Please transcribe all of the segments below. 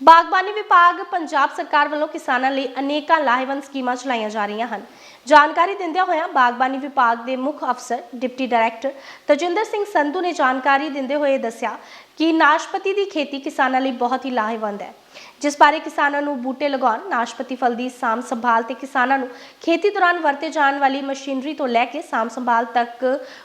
ਬਾਗਬਾਨੀ ਵਿਭਾਗ ਪੰਜਾਬ ਸਰਕਾਰ ਵੱਲੋਂ ਕਿਸਾਨਾਂ ਲਈ ਅਨੇਕਾਂ ਲਾਹੇਵੰਦ ਸਕੀਮਾਂ ਚਲਾਈਆਂ ਜਾ ਰਹੀਆਂ ਹਨ। ਜਾਣਕਾਰੀ ਦਿੰਦਿਆਂ ਹੋਇਆਂ ਬਾਗਬਾਨੀ ਵਿਭਾਗ ਦੇ ਮੁੱਖ ਅਫਸਰ, ਡਿਪਟੀ ਡਾਇਰੈਕਟਰ ਤਜਿੰਦਰ ਸਿੰਘ ਸੰਧੂ ਨੇ ਜਾਣਕਾਰੀ ਦਿੰਦੇ ਹੋਏ ਦੱਸਿਆ ਕਿ ਨਾਸ਼ਪਤੀ ਦੀ ਖੇਤੀ ਕਿਸਾਨਾਂ ਲਈ ਬਹੁਤ ਹੀ ਲਾਹੇਵੰਦ ਹੈ। ਜਿਸ ਬਾਰੇ ਕਿਸਾਨਾਂ ਨੂੰ ਬੂਟੇ ਲਗਾਉਣ, ਨਾਸ਼ਪਤੀ ਫਲ ਦੀ ਸਾਂਭ ਸੰਭਾਲ ਤੇ ਕਿਸਾਨਾਂ ਨੂੰ ਖੇਤੀ ਦੌਰਾਨ ਵਰਤੇ ਜਾਣ ਵਾਲੀ ਮਸ਼ੀਨਰੀ ਤੋਂ ਲੈ ਕੇ ਸਾਂਭ ਸੰਭਾਲ ਤੱਕ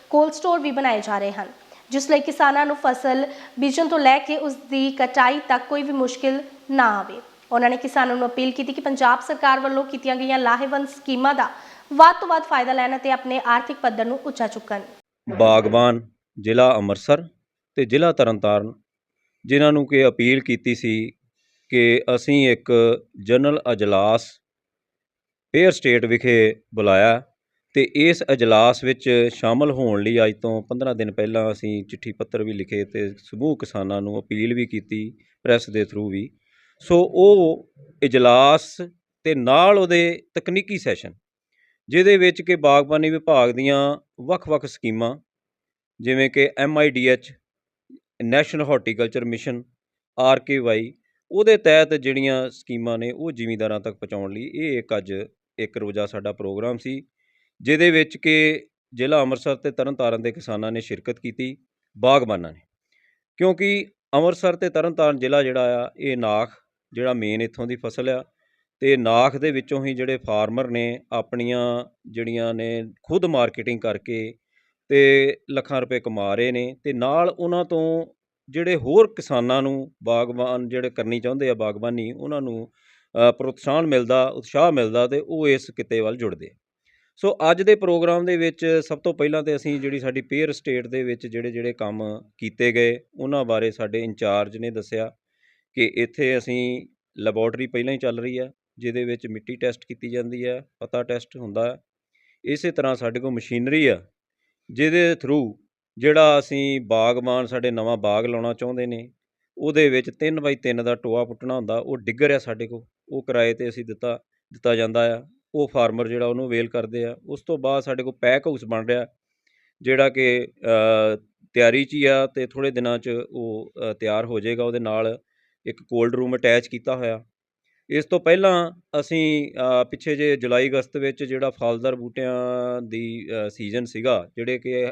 ਕੋਲਡ ਸਟੋਰ ਵੀ ਬਣਾਏ ਜਾ ਰਹੇ ਹਨ। ਜਿਸ ਲਈ ਕਿਸਾਨਾਂ ਨੂੰ ਫਸਲ ਬੀਜਣ ਤੋਂ ਲੈ ਕੇ ਉਸ ਦੀ ਕਟਾਈ ਤੱਕ ਕੋਈ ਵੀ ਮੁਸ਼ਕਿਲ ਨਾ ਆਵੇ। ਉਹਨਾਂ ਨੇ ਕਿਸਾਨਾਂ ਨੂੰ ਅਪੀਲ ਕੀਤੀ ਕਿ ਪੰਜਾਬ ਸਰਕਾਰ ਵੱਲੋਂ ਕੀਤੀਆਂ ਗਈਆਂ ਲਾਹੇਵੰਦ ਸਕੀਮਾਂ ਦਾ ਵੱਧ ਤੋਂ ਵੱਧ ਫਾਇਦਾ ਲੈਣ ਅਤੇ ਆਪਣੇ ਆਰਥਿਕ ਪੱਧਰ ਨੂੰ ਉੱਚਾ ਚੁੱਕਣ। ਬਾਗਬਾਨ, ਜ਼ਿਲ੍ਹਾ ਅੰਮ੍ਰਿਤਸਰ ਤੇ ਜ਼ਿਲ੍ਹਾ ਤਰਨਤਾਰਨ, ਜਿਨ੍ਹਾਂ ਨੂੰ ਕਿ ਅਪੀਲ ਕੀਤੀ ਸੀ ਕਿ ਅਸੀਂ ਇੱਕ ਜਨਰਲ ਅਜਲਾਸ ਪੇਅਰ ਸਟੇਟ ਵਿਖੇ ਬੁਲਾਇਆ। ਅਤੇ ਇਸ ਇਜਲਾਸ ਵਿੱਚ ਸ਼ਾਮਲ ਹੋਣ ਲਈ ਅੱਜ ਤੋਂ 15 ਦਿਨ ਪਹਿਲਾਂ ਅਸੀਂ ਚਿੱਠੀ ਪੱਤਰ ਵੀ ਲਿਖੇ ਅਤੇ ਸਮੂਹ ਕਿਸਾਨਾਂ ਨੂੰ ਅਪੀਲ ਵੀ ਕੀਤੀ, ਪ੍ਰੈਸ ਦੇ ਥਰੂ ਵੀ। ਸੋ ਉਹ ਇਜਲਾਸ ਅਤੇ ਨਾਲ ਉਹਦੇ ਤਕਨੀਕੀ ਸੈਸ਼ਨ, ਜਿਹਦੇ ਵਿੱਚ ਕਿ ਬਾਗਬਾਨੀ ਵਿਭਾਗ ਦੀਆਂ ਵੱਖ-ਵੱਖ ਸਕੀਮਾਂ, ਜਿਵੇਂ ਕਿ MIDH national horticulture mission RKVY ਉਹਦੇ ਤਹਿਤ ਜਿਹੜੀਆਂ ਸਕੀਮਾਂ ਨੇ ਉਹ ਜ਼ਿਮੀਂਦਾਰਾਂ ਤੱਕ ਪਹੁੰਚਾਉਣ ਲਈ ਇਹ ਇੱਕ ਅੱਜ ਇੱਕ ਰੋਜ਼ਾ ਸਾਡਾ ਪ੍ਰੋਗਰਾਮ ਸੀ। ਜਿਹਦੇ ਵਿੱਚ ਕਿ ਜ਼ਿਲ੍ਹਾ ਅੰਮ੍ਰਿਤਸਰ ਤੇ ਤਰਨਤਾਰਨ ਦੇ ਕਿਸਾਨਾਂ ਨੇ ਸ਼ਿਰਕਤ ਕੀਤੀ, ਬਾਗਬਾਨਾਂ ਨੇ। ਕਿਉਂਕਿ ਅੰਮ੍ਰਿਤਸਰ ਤੇ ਤਰਨਤਾਰਨ ਜ਼ਿਲ੍ਹਾ ਜਿਹੜਾ ਆ, ਇਹ ਨਾਖ ਜਿਹੜਾ ਮੇਨ ਇੱਥੋਂ ਦੀ ਫਸਲ ਆ ਤੇ ਨਾਖ ਦੇ ਵਿੱਚੋਂ ਹੀ ਜਿਹੜੇ ਫਾਰਮਰ ਨੇ ਆਪਣੀਆਂ ਜਿਹੜੀਆਂ ਨੇ ਖੁਦ ਮਾਰਕੀਟਿੰਗ ਕਰਕੇ ਤੇ ਲੱਖਾਂ ਰੁਪਏ ਕਮਾ ਰਹੇ ਨੇ ਤੇ ਨਾਲ ਉਹਨਾਂ ਤੋਂ ਜਿਹੜੇ ਹੋਰ ਕਿਸਾਨਾਂ ਨੂੰ ਬਾਗਬਾਨ ਜਿਹੜੇ ਕਰਨੀ ਚਾਹੁੰਦੇ ਆ ਬਾਗਬਾਨੀ, ਉਹਨਾਂ ਨੂੰ ਪ੍ਰੋਤਸਾਹਨ ਮਿਲਦਾ, ਉਤਸ਼ਾਹ ਮਿਲਦਾ ਤੇ ਉਹ ਇਸ ਕਿੱਤੇ ਵੱਲ ਜੁੜਦੇ ਸੋ ਅੱਜ ਦੇ ਪ੍ਰੋਗਰਾਮ ਦੇ ਵਿੱਚ ਸਭ ਤੋਂ ਪਹਿਲਾਂ ਤੇ ਅਸੀਂ ਜਿਹੜੀ ਸਾਡੀ ਪੇਅਰ ਸਟੇਟ ਦੇ ਵਿੱਚ ਜਿਹੜੇ ਜਿਹੜੇ ਕੰਮ ਕੀਤੇ ਗਏ, ਉਹਨਾਂ ਬਾਰੇ ਸਾਡੇ ਇੰਚਾਰਜ ਨੇ ਦੱਸਿਆ ਕਿ ਇੱਥੇ ਅਸੀਂ ਲੈਬੋਰਟਰੀ ਪਹਿਲਾਂ ਹੀ ਚੱਲ ਰਹੀ ਹੈ, ਜਿਹਦੇ ਵਿੱਚ ਮਿੱਟੀ ਟੈਸਟ ਕੀਤੀ ਜਾਂਦੀ ਹੈ, ਪਤਾ ਟੈਸਟ ਹੁੰਦਾ ਹੈ। ਇਸੇ ਤਰ੍ਹਾਂ ਸਾਡੇ ਕੋਲ ਮਸ਼ੀਨਰੀ ਆ, ਜਿਹਦੇ ਥਰੂ ਜਿਹੜਾ ਅਸੀਂ ਬਾਗਬਾਨ ਸਾਡੇ ਨਵਾਂ ਬਾਗ ਲਾਉਣਾ ਚਾਹੁੰਦੇ ਨੇ, ਉਹਦੇ ਵਿੱਚ 3 ਬਾਈ 3 ਦਾ ਟੋਆ ਪੁੱਟਣਾ ਹੁੰਦਾ, ਉਹ ਡਿੱਗਰ ਆ ਸਾਡੇ ਕੋਲ, ਉਹ ਕਿਰਾਏ ਤੇ ਅਸੀਂ ਦਿੱਤਾ ਦਿੱਤਾ ਜਾਂਦਾ ਆ। ਉਹ ਫਾਰਮਰ ਜਿਹੜਾ ਉਹਨੂੰ ਵੇਲ ਕਰਦੇ ਆ, ਉਸ ਤੋਂ ਬਾਅਦ ਸਾਡੇ ਕੋਲ ਪੈਕ ਹਾਊਸ ਬਣ ਰਿਹਾ, ਜਿਹੜਾ ਕਿ ਤਿਆਰੀ 'ਚ ਹੀ ਆ ਤੇ ਥੋੜੇ ਦਿਨਾਂ 'ਚ ਉਹ ਤਿਆਰ ਹੋ ਜਾਏਗਾ, ਉਹਦੇ ਨਾਲ ਇੱਕ ਕੋਲਡ ਰੂਮ ਅਟੈਚ ਕੀਤਾ ਹੋਇਆ। ਇਸ ਤੋਂ ਪਹਿਲਾਂ ਅਸੀਂ ਪਿੱਛੇ ਜੇ ਜੁਲਾਈ ਅਗਸਤ ਵਿੱਚ ਜਿਹੜਾ ਫਲਦਾਰ ਬੂਟਿਆਂ ਦੀ ਸੀਜ਼ਨ ਸੀਗਾ, ਜਿਹੜੇ ਕਿ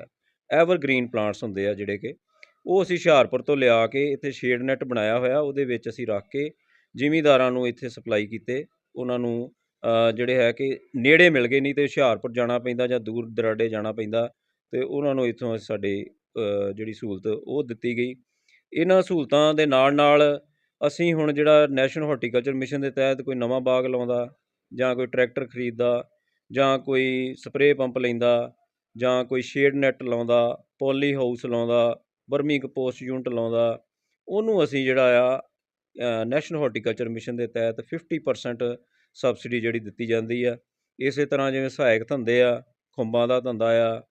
ਐਵਰਗ੍ਰੀਨ ਪਲਾਂਟਸ ਹੁੰਦੇ ਆ ਜਿਹੜੇ ਕਿ, ਉਹ ਅਸੀਂ ਹੁਸ਼ਿਆਰਪੁਰ ਤੋਂ ਲਿਆ ਕੇ ਇੱਥੇ ਸ਼ੇਡ ਨੈਟ ਬਣਾਇਆ ਹੋਇਆ, ਉਹਦੇ ਵਿੱਚ ਅਸੀਂ ਰੱਖ ਕੇ ਜ਼ਿਮੀਂਦਾਰਾਂ ਨੂੰ ਇੱਥੇ ਸਪਲਾਈ ਕੀਤੇ, ਉਹਨਾਂ ਨੂੰ ਜਿਹੜੇ ਹੈ ਕਿ ਨੇੜੇ ਮਿਲ ਗਏ ਨਹੀਂ ਤੇ ਹੁਸ਼ਿਆਰਪੁਰ ਜਾਣਾ ਪੈਂਦਾ ਜਾਂ ਦੂਰ ਦਰਾਡੇ ਜਾਣਾ ਪੈਂਦਾ ਤੇ ਉਹਨਾਂ ਨੂੰ ਇੱਥੋਂ ਸਾਡੇ ਜਿਹੜੀ ਸਹੂਲਤ ਉਹ ਦਿੱਤੀ ਗਈ। ਇਹਨਾਂ ਸਹੂਲਤਾਂ ਦੇ ਨਾਲ ਨਾਲ ਅਸੀਂ ਹੁਣ ਜਿਹੜਾ ਨੈਸ਼ਨਲ ਹਾਰਟੀਕਲਚਰ ਮਿਸ਼ਨ ਦੇ ਤਹਿਤ ਕੋਈ ਨਵਾਂ ਬਾਗ ਲਾਉਂਦਾ, ਜਾਂ ਕੋਈ ਟਰੈਕਟਰ ਖਰੀਦਦਾ, ਜਾਂ ਕੋਈ ਸਪਰੇਅ ਪੰਪ ਲੈਂਦਾ, ਜਾਂ ਕੋਈ ਸ਼ੇਡ ਨੈਟ ਲਾਉਂਦਾ, ਪੋਲੀ ਹਾਊਸ ਲਾਉਂਦਾ ਬਰਮੀ ਕੰਪੋਸਟ ਯੂਨਿਟ ਲਾਉਂਦਾ, ਉਹਨੂੰ ਅਸੀਂ ਜਿਹੜਾ ਆ ਨੈਸ਼ਨਲ ਹਾਰਟੀਕਲਚਰ ਮਿਸ਼ਨ ਦੇ ਤਹਿਤ 50% ਸਬਸਿਡੀ ਜਿਹੜੀ ਦਿੱਤੀ ਜਾਂਦੀ ਆ। ਇਸੇ ਤਰ੍ਹਾਂ ਜਿਵੇਂ ਸਹਾਇਕ ਧੰਦੇ ਆ, ਖੁੰਬਾਂ ਦਾ ਧੰਦਾ ਆ,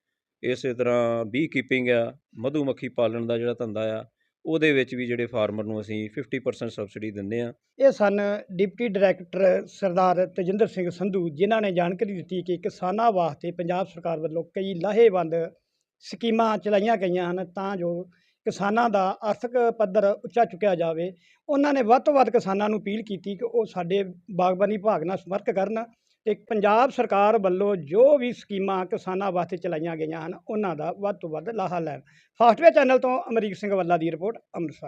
ਇਸੇ ਤਰ੍ਹਾਂ ਬੀ ਕੀਪਿੰਗ ਆ, ਮਧੂਮੱਖੀ ਪਾਲਣ ਦਾ ਜਿਹੜਾ ਧੰਦਾ ਆ, ਉਹਦੇ ਵਿੱਚ ਵੀ ਜਿਹੜੇ ਫਾਰਮਰ ਨੂੰ ਅਸੀਂ 50% ਸਬਸਿਡੀ ਦਿੰਦੇ ਆ। ਇਹ ਸਨ ਡਿਪਟੀ ਡਾਇਰੈਕਟਰ ਸਰਦਾਰ ਤਜਿੰਦਰ ਸਿੰਘ ਸੰਧੂ, ਜਿਨ੍ਹਾਂ ਨੇ ਜਾਣਕਾਰੀ ਦਿੱਤੀ ਕਿ ਕਿਸਾਨਾਂ ਵਾਸਤੇ ਪੰਜਾਬ ਸਰਕਾਰ ਵੱਲੋਂ ਕਈ ਲਾਹੇਵੰਦ ਸਕੀਮਾਂ ਚਲਾਈਆਂ ਗਈਆਂ ਹਨ, ਤਾਂ ਜੋ ਕਿਸਾਨਾਂ ਦਾ ਆਰਥਿਕ ਪੱਧਰ ਉੱਚਾ ਚੁੱਕਿਆ ਜਾਵੇ, ਉਹਨਾਂ ਨੇ ਵੱਧ ਤੋਂ ਵੱਧ ਕਿਸਾਨਾਂ ਨੂੰ ਅਪੀਲ ਕੀਤੀ ਕਿ ਉਹ ਸਾਡੇ ਬਾਗਬਾਨੀ ਵਿਭਾਗ ਨਾਲ ਸੰਪਰਕ ਕਰਨ ਤੇ ਪੰਜਾਬ ਸਰਕਾਰ ਵੱਲੋਂ ਜੋ ਵੀ ਸਕੀਮਾਂ ਕਿਸਾਨਾਂ ਵਾਸਤੇ ਚਲਾਈਆਂ ਗਈਆਂ ਹਨ, ਉਹਨਾਂ ਦਾ ਵੱਧ ਤੋਂ ਵੱਧ ਲਾਹਾ ਲੈਣ। ਫਾਸਟਵੇ ਚੈਨਲ ਤੋਂ ਅਮਰੀਕ ਸਿੰਘ ਵੱਲਾ ਦੀ ਰਿਪੋਰਟ, ਅੰਮ੍ਰਿਤਸਰ।